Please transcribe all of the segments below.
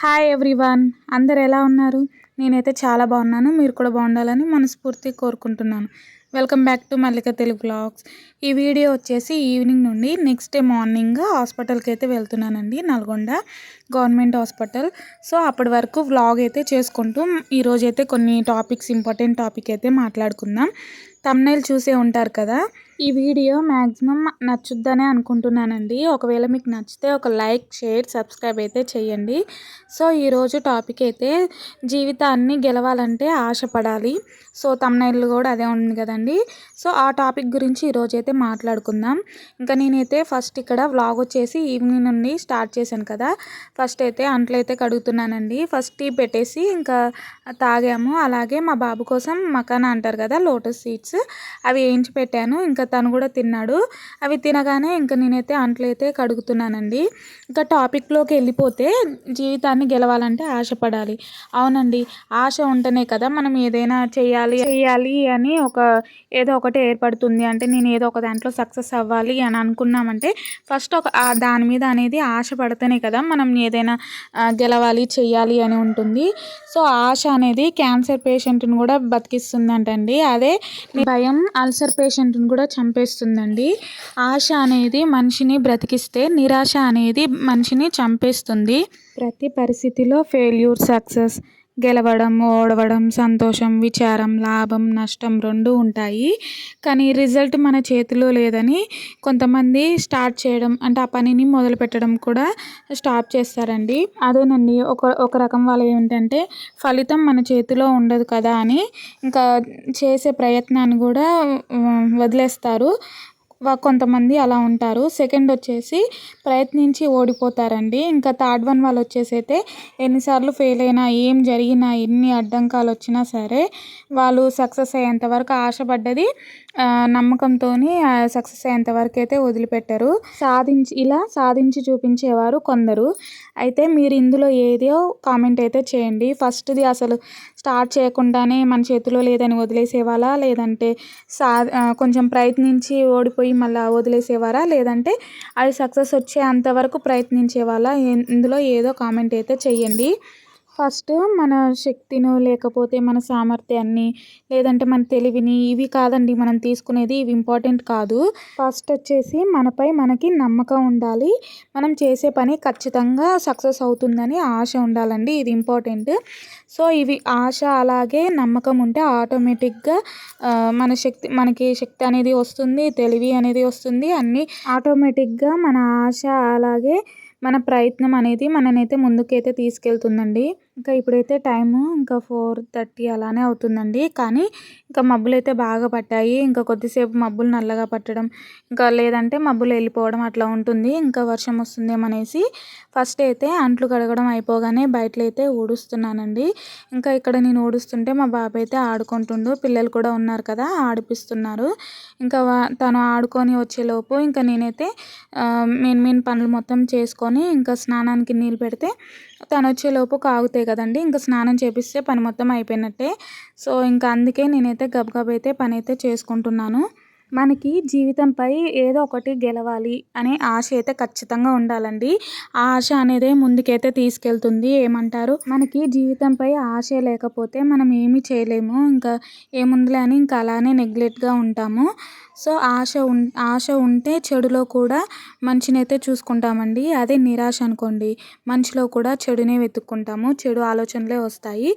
Hi everyone అందరు ఎలా ఉన్నారు? నేనైతే చాలా బాగున్నాను. మీరు కూడా బాగుండాలని మనస్ఫూర్తి కోరుకుంటున్నాను. Welcome back to Mallika Telugu blogs ఈ వీడియో వచ్చేసి ఈవినింగ్ నుండి నెక్స్ట్ డే మార్నింగ్ హాస్పిటల్కి అయితే వెళ్తున్నానండి. నల్గొండ గవర్నమెంట్ హాస్పిటల్ సో అప్పటి వరకు వ్లాగ్ అయితే చేసుకుంటూ ఈరోజు అయితే కొన్ని టాపిక్స్ ఇంపార్టెంట్ టాపిక్ అయితే మాట్లాడుకుందాం. తమ్నైల్ చూసే ఉంటారు కదా? ఈ వీడియో మ్యాక్సిమం నచ్చుద్దనే అనుకుంటున్నానండి. ఒకవేళ మీకు నచ్చితే ఒక లైక్ షేర్ సబ్స్క్రైబ్ అయితే చేయండి. సో ఈరోజు టాపిక్ అయితే జీవితాన్ని గెలవాలంటే ఆశపడాలి. సో తమ్నైల్ కూడా అదే ఉంది కదండి. సో ఆ టాపిక్ గురించి ఈరోజు అయితే మాట్లాడుకుందాం. ఇంకా నేనైతే ఫస్ట్ ఇక్కడ వ్లాగ్ వచ్చేసి ఈవినింగ్ నుండి స్టార్ట్ చేశాను కదా. ఫస్ట్ అయితే అంట్లు అయితే కడుగుతున్నానండి. ఫస్ట్ టీ పెట్టేసి ఇంకా తాగాము. అలాగే మా బాబు కోసం మకానా అంటారు కదా లోటస్ సీడ్స్. అవి వేయించి పెట్టాను. ఇంకా తను కూడా తిన్నాడు. అవి తినగానే ఇంకా నేనైతే అంట్లో అయితే కడుగుతున్నానండి. ఇంకా టాపిక్లోకి వెళ్ళిపోతే జీవితాన్ని గెలవాలంటే ఆశపడాలి. అవునండి ఆశ ఉంటేనే కదా మనం ఏదైనా చేయాలి. చేయాలి అని ఒక ఏదో ఒకటి ఏర్పడుతుంది. అంటే నేను ఏదో ఒక దాంట్లో సక్సెస్ అవ్వాలి అని అనుకున్నామంటే ఫస్ట్ ఒక దాని మీద అనేది ఆశ పడితేనే కదా మనం ఏదైనా గెలవాలి చేయాలి అని ఉంటుంది. సో ఆశ అనేది క్యాన్సర్ పేషెంట్ని కూడా బతికిస్తుందంటండి. అదే భయం అల్సర్ పేషెంట్ని కూడా చంపేస్తుందండి. ఆశ అనేది మనిషిని బ్రతికిస్తే నిరాశ అనేది మనిషిని చంపేస్తుంది. ప్రతి పరిస్థితిలో ఫెయిల్యూర్ సక్సెస్ గెలవడం ఓడవడం సంతోషం విచారం లాభం నష్టం రెండు ఉంటాయి. కానీ రిజల్ట్ మన చేతిలో లేదని కొంతమంది స్టార్ట్ చేయడం అంటే ఆ పనిని మొదలు పెట్టడం కూడా స్టాప్ చేస్తారండి. అదేనండి ఒక ఒక రకం వాళ్ళు ఏంటంటే ఫలితం మన చేతిలో ఉండదు కదా అని ఇంకా చేసే ప్రయత్నాన్ని కూడా వదిలేస్తారు. కొంతమంది అలా ఉంటారు. సెకండ్ వచ్చేసి ప్రయత్నించి ఓడిపోతారండి. ఇంకా థర్డ్ వన్ వాళ్ళు వచ్చేసి అయితే ఎన్నిసార్లు ఫెయిల్ అయినా ఏం జరిగినా ఎన్ని అడ్డంకాలు వచ్చినా సరే వాళ్ళు సక్సెస్ అయ్యేంత వరకు ఆశపడ్డది నమ్మకంతో సక్సెస్ అయ్యేంత వరకు అయితే వదిలిపెట్టరు. సాధించి ఇలా సాధించి చూపించేవారు కొందరు. అయితే మీరు ఇందులో ఏదో కామెంట్ అయితే చేయండి. ఫస్ట్ది అసలు స్టార్ట్ చేయకుండానే మన చేతిలో లేదని వదిలేసేవాళ్ళా? లేదంటే సా కొంచెం ప్రయత్నించి ఓడిపోయి మళ్ళీ వదిలేసేవారా? లేదంటే అది సక్సెస్ వచ్చే అంతవరకు ప్రయత్నించేవాళ్ళ? ఇందులో ఏదో కామెంట్ అయితే చేయండి. ఫస్ట్ మన శక్తిను లేకపోతే మన సామర్థ్యాన్ని లేదంటే మన తెలివిని ఇవి కాదండి మనం తీసుకునేది ఇవి ఇంపార్టెంట్ కాదు. ఫస్ట్ వచ్చేసి మనపై మనకి నమ్మకం ఉండాలి. మనం చేసే పని ఖచ్చితంగా సక్సెస్ అవుతుందని ఆశ ఉండాలండి. ఇది ఇంపార్టెంట్. సో ఇవి ఆశ అలాగే నమ్మకం ఉంటే ఆటోమేటిక్గా మన శక్తి మనకి శక్తి అనేది వస్తుంది తెలివి అనేది వస్తుంది అన్నీ ఆటోమేటిక్గా మన ఆశ అలాగే మన ప్రయత్నం అనేది మననైతే ముందుకైతే తీసుకెళ్తుందండి. ఇంకా ఇప్పుడైతే టైము ఇంకా ఫోర్ థర్టీ అలానే అవుతుందండి. కానీ ఇంకా మబ్బులు అయితే బాగా పట్టాయి. ఇంకా కొద్దిసేపు మబ్బులు నల్లగా పట్టడం ఇంకా లేదంటే మబ్బులు వెళ్ళిపోవడం అట్లా ఉంటుంది. ఇంకా వర్షం వస్తుందేమనేసి ఫస్ట్ అయితే అంట్లు కడగడం అయిపోగానే బయటలో అయితే ఊడుస్తున్నానండి. ఇంకా ఇక్కడ నేను ఊడుస్తుంటే మా బాబాయ్ అయితే ఆడుకుంటుండు. పిల్లలు కూడా ఉన్నారు కదా ఆడిపిస్తున్నారు. ఇంకా తను ఆడుకొని వచ్చేలోపు ఇంకా నేనైతే మెయిన్ మెయిన్ పనులు మొత్తం చేసుకొని ఇంకా స్నానానికి నీళ్ళు పెడితే తను వచ్చేలోపు కాగుతాయి కదండి. ఇంకా స్నానం చేపిస్తే పని మొత్తం అయిపోయినట్టే. సో ఇంకా అందుకే నేనైతే గబగబ అయితే పని అయితే చేసుకుంటున్నాను. మనకి జీవితంపై ఏదో ఒకటి గెలవాలి అనే ఆశ అయితే ఖచ్చితంగా ఉండాలండి. ఆ ఆశ అనేది ముందుకైతే తీసుకెళ్తుంది. ఏమంటారు? మనకి జీవితంపై ఆశ లేకపోతే మనం ఏమీ చేయలేము. ఇంకా ఏముందిలే అని ఇంకా అలానే నెగ్లెక్ట్గా ఉంటాము. సో ఆశ ఉం ఆశ ఉంటే చెడులో కూడా మంచిని అయితే చూసుకుంటామండి. అదే నిరాశ అనుకోండి మంచిలో కూడా చెడునే వెతుక్కుంటాము చెడు ఆలోచనలే వస్తాయి.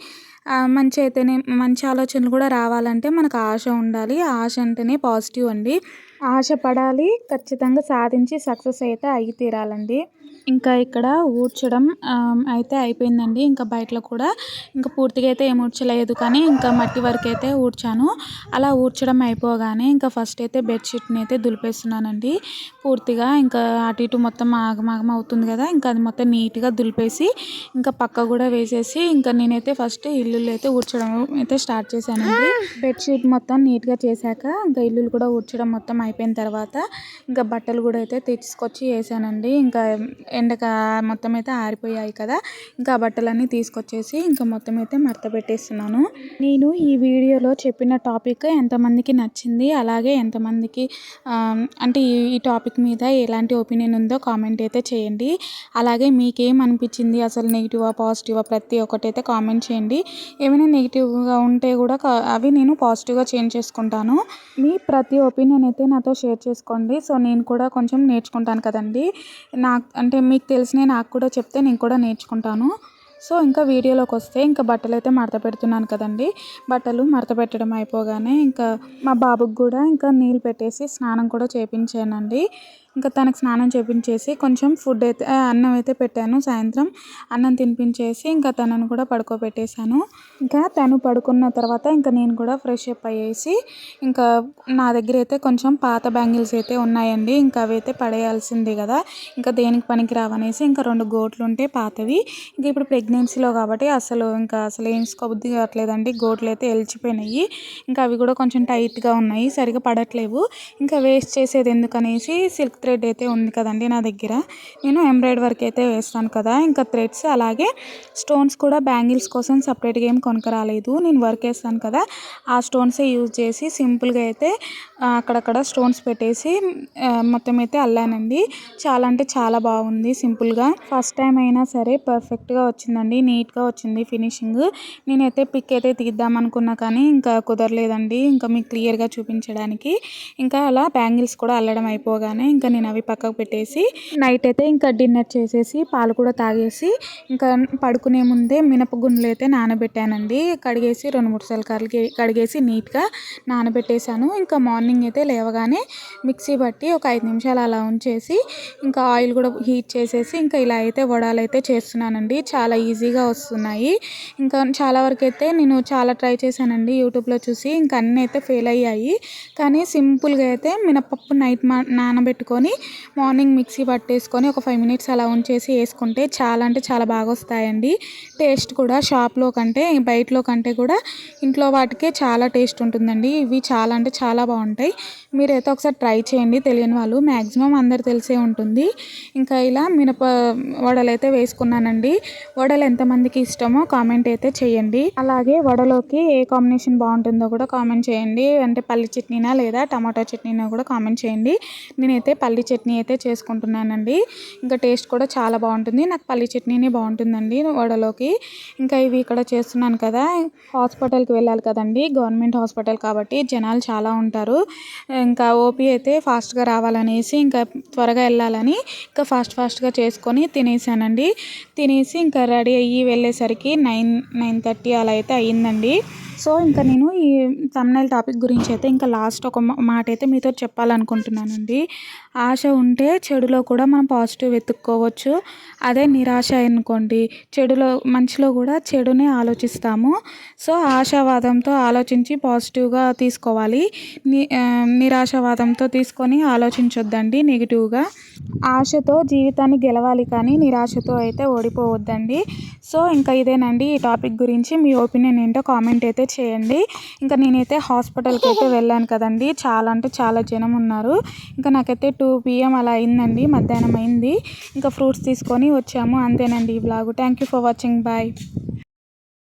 మంచి అయితేనే మంచి ఆలోచనలు కూడా రావాలంటే మనకు ఆశ ఉండాలి. ఆశ అంటేనే పాజిటివ్ అండి. ఆశపడాలి ఖచ్చితంగా సాధించి సక్సెస్ అయితే అయి తీరాలండి. ఇంకా ఇక్కడ ఊడ్చడం అయితే అయిపోయిందండి. ఇంకా బయటలో కూడా ఇంకా పూర్తిగా అయితే ఏం ఊడ్చలేదు. కానీ ఇంకా మట్టి వరకు అయితే ఊడ్చాను. అలా ఊడ్చడం అయిపోగానే ఇంకా ఫస్ట్ అయితే బెడ్షీట్ని అయితే దులిపేస్తున్నానండి. పూర్తిగా ఇంకా అటు ఇటు మొత్తం ఆగమాగం అవుతుంది కదా ఇంకా అది మొత్తం నీట్గా దులిపేసి ఇంకా పక్క కూడా వేసేసి ఇంకా నేనైతే ఫస్ట్ ఇల్లు అయితే ఊడ్చడం అయితే స్టార్ట్ చేశానండి. బెడ్షీట్ మొత్తం నీట్గా చేశాక ఇంకా ఇల్లు కూడా ఊడ్చడం మొత్తం అయిపోయిన తర్వాత ఇంకా బట్టలు కూడా అయితే తెచ్చుకొచ్చి వేసానండి. ఇంకా ఎండక మొత్తం అయితే ఆరిపోయాయి కదా ఇంకా ఆ బట్టలన్నీ తీసుకొచ్చేసి ఇంకా మొత్తం అయితే మరత పెట్టేస్తున్నాను. నేను ఈ వీడియోలో చెప్పిన టాపిక్ ఎంతమందికి నచ్చింది అలాగే ఎంతమందికి అంటే ఈ- టాపిక్ మీద ఎలాంటి ఒపీనియన్ ఉందో కామెంట్ అయితే చేయండి. అలాగే మీకేం అనిపించింది అసలు నెగిటివా పాజిటివా? ప్రతి ఒక్కటి అయితే కామెంట్ చేయండి. ఏమైనా నెగిటివ్గా ఉంటే కూడా కా- అవి నేను పాజిటివ్గా చేంజ్ చేసుకుంటాను. మీ ప్రతి ఒపీనియన్ అయితే నాతో షేర్ చేసుకోండి. సో నేను కూడా కొంచెం నేర్చుకుంటాను కదండి. నాకు అంటే మీకు తెలిసిన నాకు కూడా చెప్తే నేను కూడా నేర్చుకుంటాను. సో ఇంకా వీడియోలోకి వస్తే ఇంకా బట్టలు అయితే మడత పెడుతున్నాను కదండి. బట్టలు మడత పెట్టడం అయిపోగానే ఇంకా మా బాబుకి కూడా ఇంకా నీళ్ళు పెట్టేసి స్నానం కూడా చేపించానండి. ఇంకా తనకు స్నానం చేపించేసి కొంచెం ఫుడ్ అయితే అన్నం అయితే పెట్టాను. సాయంత్రం అన్నం తినిపించేసి ఇంకా తనను కూడా పడుకోబెట్టేశాను. ఇంకా తను పడుకున్న తర్వాత ఇంకా నేను కూడా ఫ్రెష్ అప్ అయ్యేసి ఇంకా నా దగ్గర అయితే కొంచెం పాత బ్యాంగిల్స్ అయితే ఉన్నాయండి. ఇంకా అవి అయితే పడేయాల్సిందే కదా. ఇంకా దేనికి పనికి రావనేసి ఇంకా రెండు గోట్లు ఉంటే పాతవి. ఇంకా ఇప్పుడు ప్రెగ్నెన్సీలో కాబట్టి అసలు ఇంకా అసలు వేసుకోబుద్ధి కావట్లేదండి. గోట్లు అయితే ఎలిచిపోయినాయి ఇంకా అవి కూడా కొంచెం టైట్గా ఉన్నాయి. సరిగా పడట్లేవు. ఇంకా వేస్ట్ చేసేది ఎందుకనేసి సిల్క్ థ్రెడ్ అయితే ఉంది కదండి నా దగ్గర. నేను ఎంబ్రాయిడ్ వర్క్ అయితే వేస్తాను కదా ఇంకా థ్రెడ్స్ అలాగే స్టోన్స్ కూడా బ్యాంగిల్స్ కోసం సపరేట్గా ఏం కొనకరాలేదు నేను వర్క్ వేస్తాను కదా ఆ స్టోన్సే యూజ్ చేసి సింపుల్గా అయితే అక్కడక్కడ స్టోన్స్ పెట్టేసి మొత్తం అయితే అల్లానండి. చాలా అంటే చాలా బాగుంది సింపుల్గా. ఫస్ట్ టైం అయినా సరే పర్ఫెక్ట్గా వచ్చిందండి నీట్గా వచ్చింది ఫినిషింగ్. నేనైతే పిక్ అయితే తీద్దాం అనుకున్నా కానీ ఇంకా కుదరలేదండి ఇంకా మీకు క్లియర్గా చూపించడానికి. ఇంకా అలా బ్యాంగిల్స్ కూడా అల్లడం అయిపోగానే ఇంకా నేను అవి పక్కకు పెట్టేసి నైట్ అయితే ఇంకా డిన్నర్ చేసేసి పాలు కూడా తాగేసి ఇంకా పడుకునే ముందే మినపగుండ్లు అయితే నానబెట్టానండి. కడిగేసి రెండు మూడు సార్లు కడిగే కడిగేసి నీట్గా నానబెట్టేశాను. ఇంకా మార్నింగ్ అయితే లేవగానే మిక్సీ పట్టి ఒక ఐదు నిమిషాలు అలా ఉంచేసి ఇంకా ఆయిల్ కూడా హీట్ చేసేసి ఇంకా ఇలా అయితే వడాలు అయితే చేస్తున్నానండి. చాలా ఈజీగా వస్తున్నాయి. ఇంకా చాలా వరకు అయితే నేను చాలా ట్రై చేశానండి యూట్యూబ్లో చూసి. ఇంకా అన్నీ అయితే ఫెయిల్ అయ్యాయి. కానీ సింపుల్గా అయితే మినపప్పు నైట్ మా నానబెట్టుకొని మార్నింగ్ మిక్సీ పట్టేసుకొని ఒక ఫైవ్ మినిట్స్ అలా ఉంచేసి వేసుకుంటే చాలా అంటే చాలా బాగా వస్తాయండి. టేస్ట్ కూడా షాప్లో కంటే బయటలో కంటే కూడా ఇంట్లో వాటికే చాలా టేస్ట్ ఉంటుందండి. ఇవి చాలా అంటే చాలా బాగుంటాయి. మీరైతే ఒకసారి ట్రై చేయండి. తెలియని వాళ్ళు మ్యాక్సిమం అందరు తెలిసే ఉంటుంది. ఇంకా ఇలా మినప వడలు అయితే వేసుకున్నానండి. వడలు ఎంతమందికి ఇష్టమో కామెంట్ అయితే చేయండి. అలాగే వడలోకి ఏ కాంబినేషన్ బాగుంటుందో కూడా కామెంట్ చేయండి. అంటే పల్లి చట్నీనా లేదా టమాటో చట్నీనా కూడా కామెంట్ చేయండి. నేనైతే పల్లి చట్నీ అయితే చేసుకుంటున్నానండి. ఇంకా టేస్ట్ కూడా చాలా బాగుంటుంది. నాకు పల్లి చట్నీనే బాగుంటుందండి వడలోకి. ఇంకా ఇవి ఇక్కడ చేస్తున్నాను కదా హాస్పిటల్కి వెళ్ళాలి కదండి గవర్నమెంట్ హాస్పిటల్ కాబట్టి జనాలు చాలా ఉంటారు. ఇంకా ఓపీ అయితే ఫాస్ట్గా రావాలనేసి ఇంకా త్వరగా వెళ్ళాలని ఇంకా ఫాస్ట్ ఫాస్ట్గా చేసుకొని తినేసానండి. తినేసి ఇంకా రెడీ అయ్యి వెళ్ళేసరికి నైన్ నైన్ థర్టీ అలా అయితే అయ్యిందండి. సో ఇంకా నేను ఈ తమ్నైల్ టాపిక్ గురించి అయితే ఇంకా లాస్ట్ ఒక మాట అయితే మీతో చెప్పాలనుకుంటున్నానండి. ఆశ ఉంటే చెడులో కూడా మనం పాజిటివ్ వెతుక్కోవచ్చు. అదే నిరాశ అనుకోండి. చెడులో మంచిలో కూడా చెడునే ఆలోచిస్తాము. సో ఆశావాదంతో ఆలోచించి పాజిటివ్గా తీసుకోవాలి. ని నిరాశావాదంతో తీసుకొని ఆలోచించొద్దండి నెగిటివ్గా ఆశతో జీవితాన్ని గెలవాలి కానీ నిరాశతో అయితే ఓడిపోవద్దండి. సో ఇంకా ఇదేనండి ఈ టాపిక్ గురించి. మీ ఒపీనియన్ ఏంటో కామెంట్ అయితే చేయండి. ఇంకా నేనైతే హాస్పిటల్కి అయితే వెళ్ళాను కదండి. చాలా అంటే చాలా జనం ఉన్నారు. ఇంకా నాకైతే టూ పిఎం అలా అయిందండి. మధ్యాహ్నం అయింది. ఇంకా ఫ్రూట్స్ తీసుకొని వచ్చాము. అంతేనండి ఈ vlog thank you for watching. Bye.